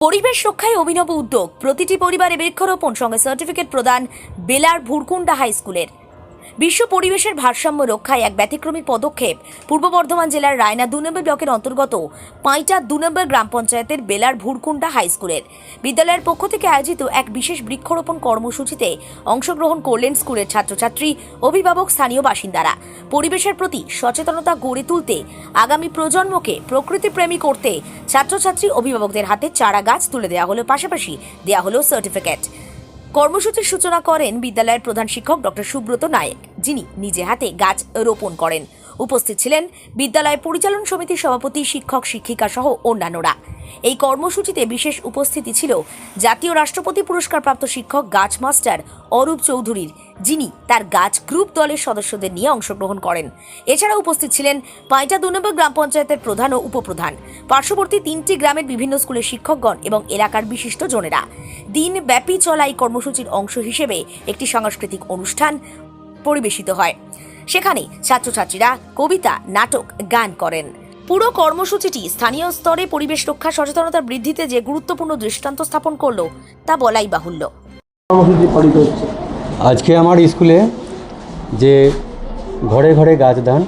পরিবেশ রক্ষায় অভিনব উদ্যোগ। প্রতিটি পরিবারে বৃক্ষরোপণ সঙ্গে সার্টিফিকেট প্রদান বেলার ভুরকুন্ডা হাই স্কুলের বিশ্ব পরিবেশের ভারসাম্য রক্ষায় এক ব্যতিক্রমী পদক্ষেপ। পূর্ব বর্ধমান জেলার রায়না দু নম্বর ব্লকের অন্তর্গত পাঁইটা দু নম্বর গ্রাম পঞ্চায়েতের বেলার ভুরকুন্ডা হাই স্কুলের। বিদ্যালয়ের পক্ষ থেকে আয়োজিত এক বিশেষ বৃক্ষরোপণ কর্মসূচিতে অংশগ্রহণ করলেন স্কুলের ছাত্রছাত্রী, অভিভাবক, স্থানীয় বাসিন্দারা। পরিবেশের প্রতি সচেতনতা গড়ে তুলতে আগামী প্রজন্মকে প্রকৃতিপ্রেমী করতে ছাত্রছাত্রী, অভিভাবকদের হাতে চারা গাছ তুলে দেওয়া হলো। পাশাপাশি দেওয়া হলো সার্টিফিকেট কর্মসূচির সূচনা করেন বিদ্যালয়ের প্রধান শিক্ষক ডক্টর সুব্রত নায়েক, যিনি নিজে হাতে গাছ রোপণ করেন। উপস্থিত ছিলেন বিদ্যালয় পরিচালন সমিতির সভাপতি, শিক্ষক, শিক্ষিকা সহ অন্যান্যরা। এই কর্মসূচিতে বিশেষ উপস্থিতি ছিল জাতীয় রাষ্ট্রপতি পুরস্কারপ্রাপ্ত শিক্ষক, গাছ মাস্টার অরূপ চৌধুরীর, যিনি তার গাছ গ্রুপ দলের সদস্যদের নিয়ে অংশগ্রহণ করেন। এছাড়া উপস্থিত ছিলেন পাঁইটা দু গ্রাম পঞ্চায়েতের প্রধান ও উপপ্রধান। পার্শ্ববর্তী তিনটি গ্রামের বিভিন্ন স্কুলের শিক্ষকগণ এবং এলাকার বিশিষ্ট জনেরা। দিন ব্যাপী চলা এই কর্মসূচির অংশ হিসেবে একটি সাংস্কৃতিক অনুষ্ঠান পরিবেশিত হয়। সেখানে ছাত্রছাত্রীরা কবিতা নাটক গান করেন। পুরো কর্মসূচিটি স্থানীয় স্তরে পরিবেশ রক্ষা সচেতনতা বৃদ্ধিতে যে গুরুত্বপূর্ণ দৃষ্টান্ত স্থাপন করল তা বলাই বাহুল্য। আজকে আমার স্কুলে যে ঘরে ঘরে গাছ দান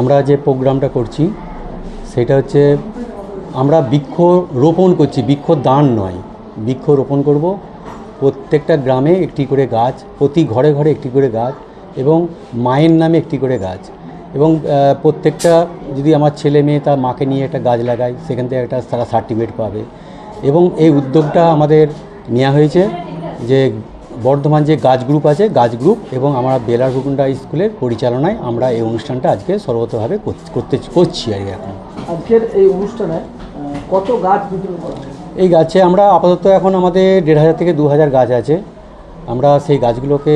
আমরা যে প্রোগ্রামটা করছি সেটা হচ্ছে আমরা বৃক্ষ রোপণ করছি বৃক্ষ দান নয় বৃক্ষ রোপণ করব। প্রত্যেকটা গ্রামে একটি করে গাছ প্রতি ঘরে ঘরে একটি করে গাছ এবং মায়ের নামে একটি করে গাছ। এবং প্রত্যেকটা যদি আমার ছেলে মেয়ে তার মাকে নিয়ে একটা গাছ লাগায় সেখান থেকে একটা তারা সার্টিফিকেট পাবে। এবং এই উদ্যোগটা আমাদের নেওয়া হয়েছে যে বর্ধমান যে গাছ গ্রুপ আছে গাছ গ্রুপ এবং আমরা বেলার হুকুন্ডা স্কুলের পরিচালনায় আমরা এই অনুষ্ঠানটা আজকে সর্বতভাবে করতে করছি আর এখন। আজকের এই অনুষ্ঠানে কত গাছ বিতরণ করা এই গাছে আমরা আপাতত এখন আমাদের দেড় হাজার থেকে দু হাজার গাছ আছে। আমরা সেই গাছগুলোকে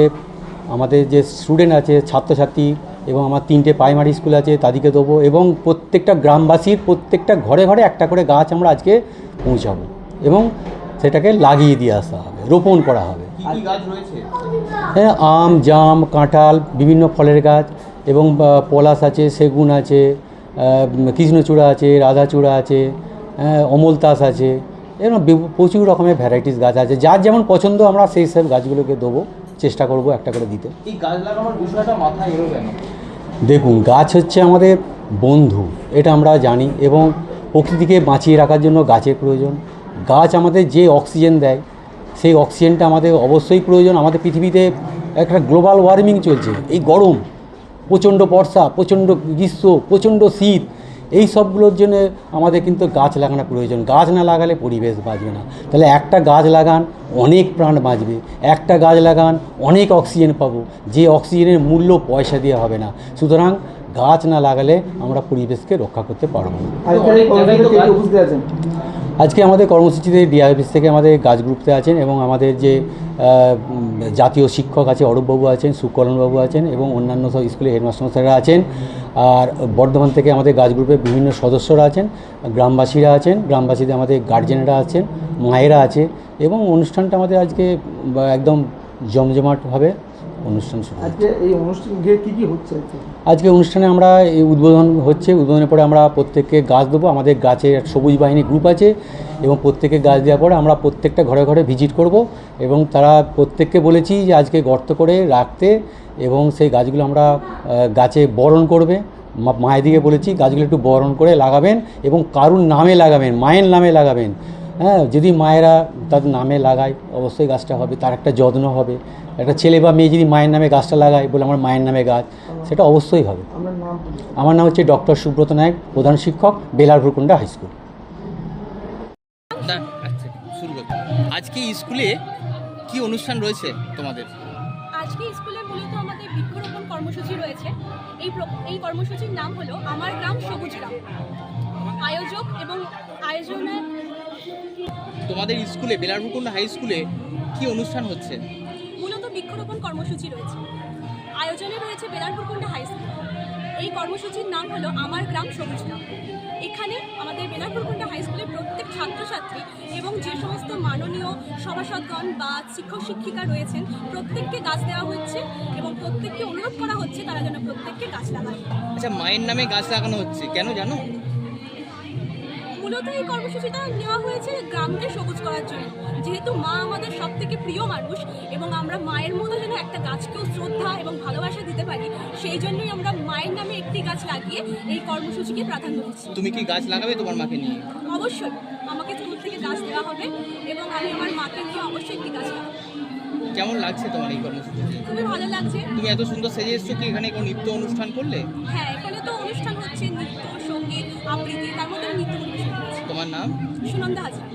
আমাদের যে স্টুডেন্ট আছে ছাত্রছাত্রী এবং আমার তিনটে প্রাইমারি স্কুল আছে তাদেরকে দেবো এবং প্রত্যেকটা গ্রামবাসীর প্রত্যেকটা ঘরে ঘরে একটা করে গাছ আমরা আজকে পৌঁছাবো এবং সেটাকে লাগিয়ে দিয়ে আসা হবে রোপণ করা হবে। হ্যাঁ আম জাম কাঁঠাল বিভিন্ন ফলের গাছ এবং পলাশ আছে সেগুন আছে কৃষ্ণচূড়া আছে রাধাচূড়া আছে হ্যাঁ, অমলতাস আছে এরকম প্রচুর রকমের ভ্যারাইটিস গাছ আছে। যার যেমন পছন্দ আমরা সেই সব গাছগুলোকে দেবো। চেষ্টা করব একটা করে দিতে। দেখুন গাছ হচ্ছে আমাদের বন্ধু এটা আমরা জানি এবং প্রকৃতিকে বাঁচিয়ে রাখার জন্য গাছের প্রয়োজন। গাছ আমাদের যে অক্সিজেন দেয় সেই অক্সিজেনটা আমাদের অবশ্যই প্রয়োজন। আমাদের পৃথিবীতে একটা গ্লোবাল ওয়ার্মিং চলছে। এই গরম প্রচণ্ড বর্ষা প্রচণ্ড গ্রীষ্ম প্রচণ্ড শীত এই সবগুলোর জন্য আমাদের কিন্তু গাছ লাগানো প্রয়োজন। গাছ না লাগালে পরিবেশ বাঁচবে না। তাহলে একটা গাছ লাগান, অনেক প্রাণ বাঁচবে। একটা গাছ লাগান, অনেক অক্সিজেন পাবো। যে অক্সিজেনের মূল্য পয়সা দিয়ে হবে না। সুতরাং গাছ না লাগালে আমরা পরিবেশকে রক্ষা করতে পারব না। আজকে আমাদের কর্মসূচিতে ডিআইএফএস থেকে আমাদের গাছ গ্রুপতে আছেন এবং আমাদের যে জাতীয় শিক্ষক আছে অরূপবাবু আছেন সুকলনবাবু আছেন এবং অন্যান্য সব স্কুলের হেডমাস্টাররা আছেন। আর বর্ধমান থেকে আমাদের গাছ গ্রুপের বিভিন্ন সদস্যরা আছেন গ্রামবাসীরা আছেন গ্রামবাসীদের আমাদের গার্জেনরা আছেন মায়েরা আছে এবং অনুষ্ঠানটা আমাদের আজকে একদম জমজমাটভাবে অনুষ্ঠান শুরু আজকে এই অনুষ্ঠান গিয়ে কি কি হচ্ছে আজকে? অনুষ্ঠানে আমরা এই উদ্বোধন হচ্ছে উদ্বোধনের পরে আমরা প্রত্যেককে গাছ দেবো। আমাদের গাছের সবুজ বাহিনী গ্রুপ আছে এবং প্রত্যেকে গাছ দেওয়ার পরে আমরা প্রত্যেকটা ঘরে ঘরে ভিজিট করব এবং তারা প্রত্যেককে বলেছি যে আজকে গর্ত করে রাখতে এবং সেই গাছগুলো আমরা গাছে বরণ করবে। মায়ের দিকে বলেছি গাছগুলো একটু বরণ করে লাগাবেন এবং কারুর নামে লাগাবেন মায়ের নামে লাগাবেন। হ্যাঁ যদি মায়েরা তাদের নামে লাগায় অবশ্যই গাছটা হবে তার একটা যত্ন হবে। একটা ছেলে বা মেয়ে যদি মায়ের নামে গাছটা লাগায় বলে আমার মায়ের নামে গাছ সেটা অবশ্যই হবে? আমার নাম হচ্ছে ডক্টর সুব্রত নায়ক প্রধান শিক্ষক বেলার ভুরকুন্ডা হাই স্কুল। না আচ্ছা আজকে স্কুলে কি অনুষ্ঠান রয়েছে তোমাদের? আজকে স্কুলে মূলত আমাদের বৃক্ষরোপণ কর্মসূচি রয়েছে। এই এই কর্মসূচির নাম হলো আমার গ্রাম সবুজ গ্রাম। আয়োজক এবং আয়োজনে তোমাদের স্কুলে বেলারপুকুন্ড হাই স্কুলে কি অনুষ্ঠান হচ্ছে? মূলত বৃক্ষরোপণ কর্মসূচি রয়েছে। আয়োজনে রয়েছে বেলারপুরকুন্ডা হাই স্কুল। এই কর্মসূচির নাম হলো আমার গ্রাম সবুজ গ্রাম। এখানে আমাদের বেলারপুরকুন্ডা হাই স্কুলের প্রত্যেক ছাত্রছাত্রী এবং যে সমস্ত মাননীয় সভাসদগণ বা শিক্ষক শিক্ষিকা রয়েছেন প্রত্যেককে গাছ দেওয়া হচ্ছে এবং প্রত্যেককে অনুরোধ করা হচ্ছে তারা যেন প্রত্যেককে গাছ লাগায়। আচ্ছা মায়ের নামে গাছ লাগানো হচ্ছে। কেন জানো? মূলত এই কর্মসূচিটা নেওয়া হয়েছে গ্রামকে সবুজ করার জন্য। যেহেতু মা আমাদের সব থেকে প্রিয় মানুষ এবং আমরা মায়ের মতো যেন একটা গাছকেও শ্রদ্ধা এবং ভালোবাসা দিতে পারি সেই জন্যই আমরা মায়ের নামে একটি গাছ লাগিয়ে এই কর্মসূচিকে প্রাধান্য দিচ্ছি। তুমি কি গাছ লাগাবে তোমার মাকে নিয়ে? অবশ্যই। আমাকে স্কুল থেকে গাছ দেওয়া হবে এবং আমি আমার মাকে নিয়ে অবশ্যই একটি গাছ লাগাবো। কেমন লাগছে তোমার এই কর্মসূচিতে? খুবই ভালো লাগছে। তুমি এত সুন্দর সেজে এসছো কি এখানে কোনো নৃত্য অনুষ্ঠান করলে? হ্যাঁ এখানে তো অনুষ্ঠান হচ্ছে নৃত্য সংগীত আবৃত্তি তার মধ্যে নৃত্য করেছি তোমার নাম? সুনন্দা হাজরা।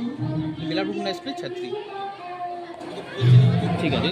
বেলার স্কুলের ছাত্রী। ঠিক আছে।